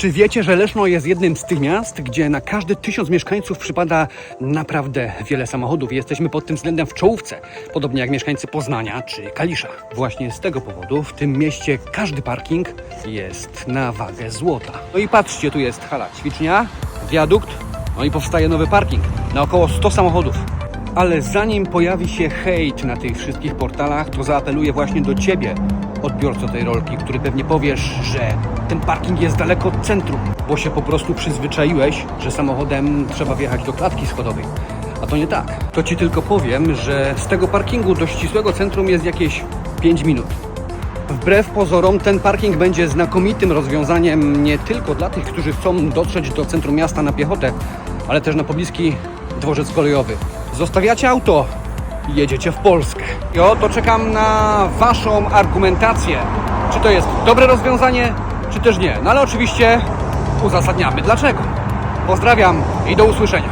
Czy wiecie, że Leszno jest jednym z tych miast, gdzie na każdy tysiąc mieszkańców przypada naprawdę wiele samochodów jesteśmy pod tym względem w czołówce, podobnie jak mieszkańcy Poznania czy Kalisza. Właśnie z tego powodu w tym mieście każdy parking jest na wagę złota. No i patrzcie, tu jest hala ćwicznia, wiadukt, no i powstaje nowy parking na około 100 samochodów. Ale zanim pojawi się hejt na tych wszystkich portalach, to zaapeluję właśnie do Ciebie, odbiorco tej rolki, który pewnie powiesz, że ten parking jest daleko od centrum, bo się po prostu przyzwyczaiłeś, że samochodem trzeba wjechać do klatki schodowej. A to nie tak. To Ci tylko powiem, że z tego parkingu do ścisłego centrum jest jakieś 5 minut. Wbrew pozorom ten parking będzie znakomitym rozwiązaniem nie tylko dla tych, którzy chcą dotrzeć do centrum miasta na piechotę, ale też na pobliski dworzec kolejowy. Zostawiacie auto jedziecie w Polskę. I oto czekam na Waszą argumentację. Czy to jest dobre rozwiązanie, czy też nie. No ale oczywiście uzasadniamy dlaczego. Pozdrawiam i do usłyszenia.